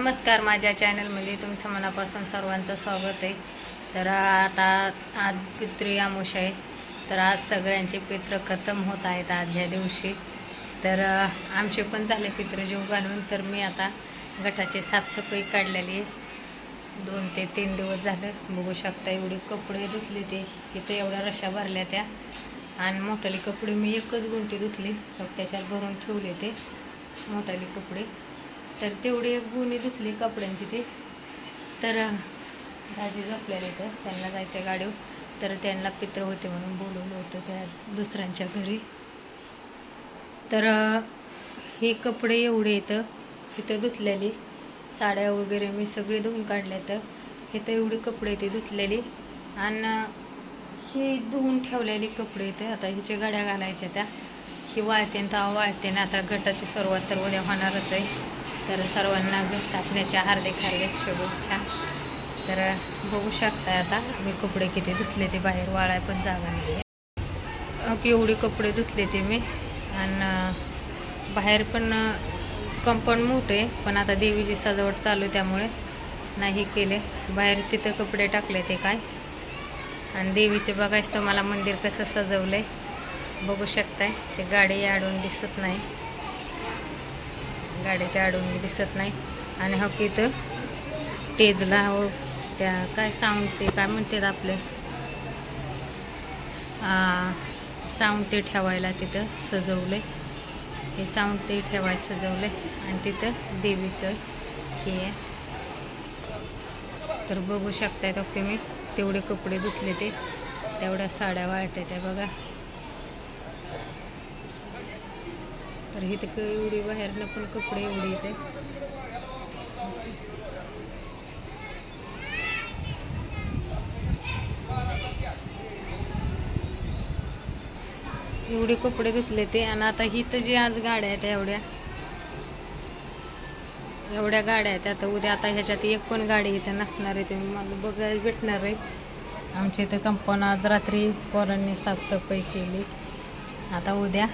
नमस्कार माझ्या चॅनलमध्ये तुमचं मनापासून सर्वांचं स्वागत आहे. तर आता आज पितृ आमुष आहे. तर आज सगळ्यांचे पित्र खतम होत आहेत आज ह्या दिवशी. तर आमचे पण झाले पित्र जीव घालून. तर मी आता गटाची साफसफाई काढलेली आहे. दोन ते तीन दिवस झालं. बघू शकता एवढे कपडे धुतले ते. इथं एवढ्या रशा भरल्या त्या. आणि मोठाले कपडे मी एकच गुंटी धुतली. तर त्याच्यात भरून ठेवले ते मोठाले कपडे. तर तेवढी एक गुणी धुतली कपड्यांची ते. तर राजू दाजी झोपलेले त्यांना जायचं आहे गाडीव तर त्यांना पित्र होते म्हणून बोलवलं होतं त्या दुसऱ्यांच्या घरी. तर हे कपडे एवढे येतं इथं धुतलेली. साड्या वगैरे मी सगळे धुवून काढल्या तर इथं एवढे कपडे ते धुतलेली. आणि हे धुवून ठेवलेले कपडे इथे. आता हिच्या गाड्या घालायच्या त्या. ही वाळते आणि तेव्हा वाळते ना आता गटाची सुरुवात तर उद्या होणारच आहे. तर सर्वांना गट टाकण्याच्या हार्दिक हार्दिक शुभेच्छा. तर बघू शकता आता मी कपडे किती धुतले ते बाहेर वाळाय पण जागा नाही आहे एवढे कपडे धुतले ते मी. आणि बाहेर पण कंपाऊंड मोठे पण आता देवीची सजावट चालू आहे त्यामुळे नाही केले. बाहेर तिथं कपडे टाकले ते काय. आणि देवीचे बघायचं तुम्हाला मंदिर कसं सजवलं आहे बघू शकताय. ते गाडी अडून दिसत नाही. गाडीच्या अडून दिसत नाही. आणि हा की इथं टेजला हो त्या काय साऊंड ते काय म्हणतात आपले? साऊंड ते ठेवायला तिथं सजवलंय हे साऊंड ते ठेवायला सजवलंय आणि तिथं देवीचं हे आहे. तर बघू शकताय तो तुम्ही. तेवढे कपडे धुतले ते. तेवढ्या साड्या वाळत्या त्या बघा. तर इथं तर एवढे बाहेरनं पण कपडे एवढे येते एवढे कपडे धुतले ते. आणि आता ही तर जी आज गाड्या आहेत एवढ्या. एवढ्या गाड्या आहेत. आता उद्या आता ह्याच्यात एक पण गाडी इथं नसणार आहे. ते मला बघायला भेटणार आहे. आमच्या इथं कंपाऊंड आज रात्री पोरांनी साफसफाई केली. आता उद्या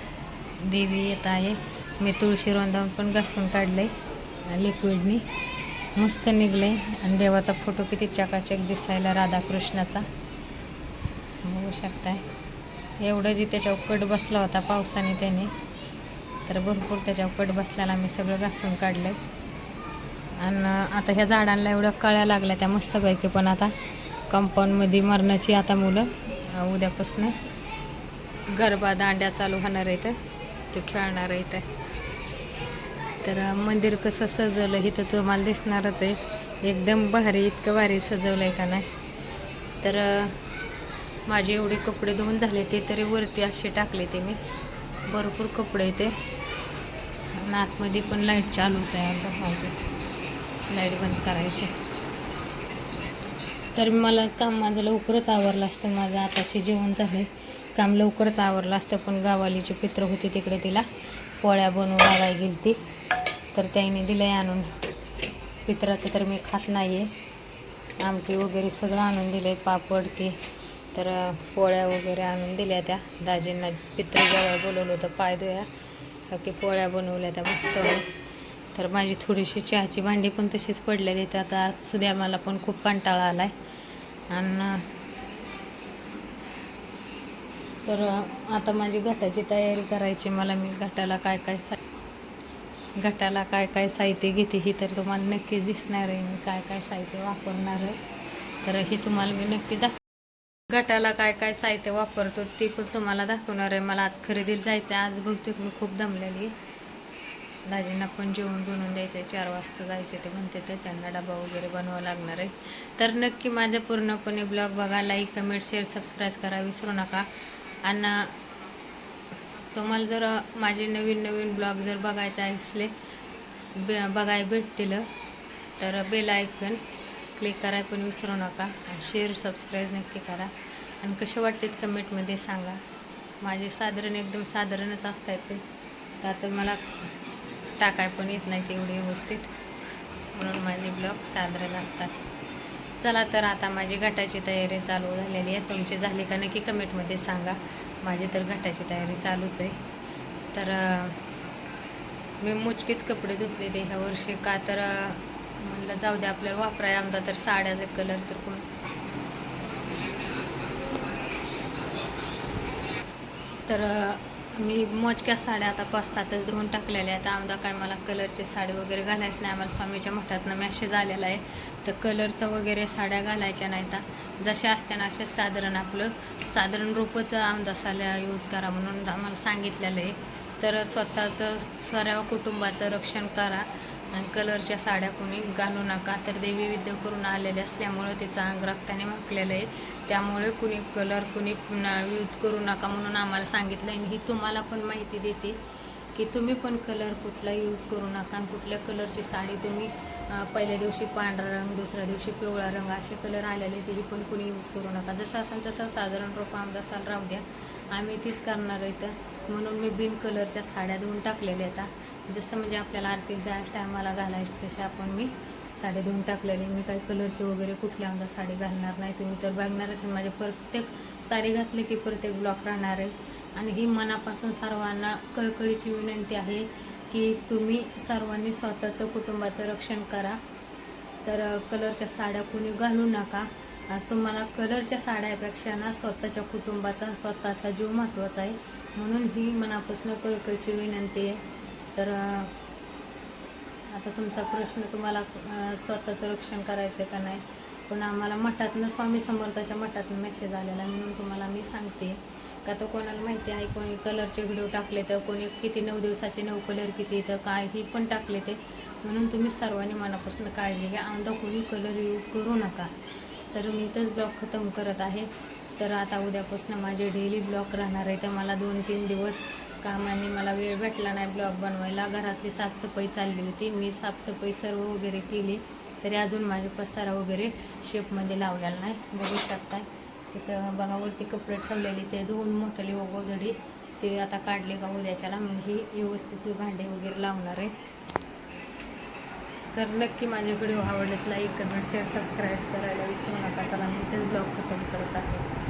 देवी येत आहे. मी तुळशी रोंदावून पण घासून काढलं आहे लिक्विडनी मस्त निघले आणि देवाचा फोटो किती चकाचक दिसायला राधाकृष्णाचा. बघू शकताय. एवढं जी त्याच्यावर कट बसला होता पावसाने त्याने तर भरपूर त्याच्यावर कट बसल्याला मी सगळं घासून काढलं आहे आणि आता ह्या झाडांना एवढ्या कळ्या लागल्या त्या मस्तपैकी पण आता. कंपाऊंडमध्ये मरणाची आता मुलं. उद्यापासून गरबा दांड्या चालू होणार आहेत. ते खेळणार आहेत तर मंदिर कसं सजवलं हे तर तुम्हाला दिसणारच आहे. एकदम भारी इतकं भारी सजवलं आहे का नाही. तर माझे एवढे कपडे धुवून झाले ते तरी वरती असे टाकले ते मी. भरपूर कपडे ते. आणि आतमध्ये पण लाइट चालूच आहे आता लाइट बंद करायची. तर मला काम माझं लवकरच आवरलं असतं. माझं आताशी जेवण झालं. काम लवकरच आवरलं असतं पण गावालीची पित्र होती तिकडे तिला पोळ्या बनवून लागाय गेली ती तर त्याने दिलं आहे आणून. पित्राचं तर मी खात नाही आहे आमटी वगैरे सगळं आणून दिलं आहे पापड ते. तर पोळ्या वगैरे आणून दिल्या त्या दाजींना. पित्र जवळ बोलवलं होतं पाय धुया. बाकी पोळ्या बनवल्या त्या मस्त तर माझी थोडीशी चहाची भांडी पण तशीच पडलेली आहेत. आता आज सुद्या मला पण खूप कंटाळा आला आहे आणि तर आता माझी घटाची तयारी करायची. मला मी घटाला काय काय सा घटाला काय काय साहित्य घेते ही तर तुम्हाला नक्कीच दिसणार आहे. मी काय काय साहित्य वापरणार आहे. तर हे तुम्हाला मी नक्की दाख गटाला काय काय साहित्य वापरतो ते पण तुम्हाला दाखवणार आहे. मला आज खरेदीला जायचं आहे. आज बहुतेक मी खूप दमलेली दाजींना पण जेवण बनवून द्यायचं आहे चार वाजता जायचे ते म्हणते तर त्यांना डबा वगैरे बनवावा लागणार आहे. तर नक्की माझं पूर्णपणे ब्लॉग बघा लाईक कमेंट शेअर सबस्क्राईब करा. विसरू नका. आणि तुम्हाला जर माझे नवीन नवीन ब्लॉग जर बघायचे असले बे बघायला भेटतील तर बेल ऐकन क्लिक कराय पण विसरू नका आणि शेअर सबस्क्राईब नक्की करा. आणि कसे वाटतात कमेंटमध्ये सांगा. माझे साधारण एकदम साधारणच असतात ते. तर आता मला टाकाय पण येत नाही एवढे व्यवस्थित. म्हणून माझे ब्लॉग साधारण असतात. चला तर आता माझी गटाची तयारी चालू झालेली आहे. तुमची झाली का नक्की कमेंटमध्ये सांगा. माझी तर गटाची तयारी चालूच आहे. तर मी मुचकेच कपडे धुतले ते ह्या वर्षी. का तर म्हणलं जाऊ दे आपल्याला वापराय आमदा तर साड्याचा कलर तर कोण? तर मी मोजक्या साड्या आता पाच सातच धुवून टाकलेल्या आहेत. आमदा काय मला कलरची साडी वगैरे घालायचं नाही. आम्हाला स्वामीच्या मठातनं मॅसेज आलेला आहे. तर कलरचं वगैरे साड्या घालायच्या नाही तर जशा असत्या ना असेच साधारण आपलं साधारण रूपच आमदासाला यूज करा म्हणून आम्हाला सांगितलेलं आहे. तर स्वतःचं सर्व कुटुंबाचं रक्षण करा. आणि कलरच्या साड्या कोणी घालू नका. तर देवी विद्या करून आलेले असल्यामुळं तिचा अंग रक्ताने म्हटलेलं आहे. त्यामुळे कुणी कलर कुणी यूज करू नका म्हणून आम्हाला सांगितलं आणि ही तुम्हाला पण माहिती देते की तुम्ही पण कलर कुठला यूज करू नका आणि कुठल्या कलरची साडी तुम्ही पहिल्या दिवशी पांढरा रंग दुसऱ्या दिवशी पिवळा रंग असे कलर आलेले तेही पण कुणी यूज करू नका. जसं असेल तसं साधारण रोपं आमदा साल राहू द्या. आम्ही तीच करणार आहे तर म्हणून मी बिन कलरच्या साड्या धुवून टाकलेल्या आहेत. जसं म्हणजे आपल्याला आरतीत जायच्या टायमाला घालायचं तसे आपण मी साडी धुवून टाकलेली. मी काही कलरची वगैरे कुठल्या आमदा साडी घालणार नाही. तुम्ही तर बघणारच माझे प्रत्येक साडी घातली की प्रत्येक ब्लॉक राहणार आहे. आणि ही मनापासून सर्वांना कळकळीची विनंती आहे की तुम्ही सर्वांनी स्वतःचं कुटुंबाचं रक्षण करा. तर कलरच्या साड्या कुणी घालू नका. आज तुम्हाला कलरच्या साड्यापेक्षा ना स्वतःच्या कुटुंबाचा स्वतःचा जीव महत्त्वाचा आहे. म्हणून ही मनापासून कळकळीची विनंती आहे. तर आता तुमचा प्रश्न तुम्हाला स्वतःचं रक्षण करायचं आहे का नाही? पण आम्हाला मठातनं स्वामी समर्थाच्या मठातनं मेसेज आलेला आहे म्हणून तुम्हाला मी सांगते. का तर कोणाला माहिती आहे कोणी कलरचे व्हिडिओ टाकले तर कोणी किती नऊ दिवसाचे नऊ कलर किती तर काय ही पण टाकले ते. म्हणून तुम्ही सर्वांनी मनापासून काळजी घ्या. आमदा कोणी कलर यूज करू नका. तर मी इथंच ब्लॉग खतम करत आहे. तर आता उद्यापासून माझे डेली ब्लॉग राहणार आहे. तर मला दोन तीन दिवस कामाने मला वेळ भेटला नाही ब्लॉग बनवायला. घरातली साफसफाई चालली होती. मी साफसफाई सर्व वगैरे केली. तरी अजून माझे पसारा वगैरे शेपमध्ये लावलेला नाही. बघू शकताय. तिथं बघा वरती कपडे ठेवलेले ते धुवून मोठले वगोदडी ते आता काढले का उद्याच्याला. मग ही व्यवस्थित भांडे वगैरे लावणार आहे. तर नक्की माझे व्हिडिओ आवडलेच लाईक कमेंट शेअर सबस्क्राईब करायला विसरू नका. चला मी तेच ब्लॉग खतम करत आहे.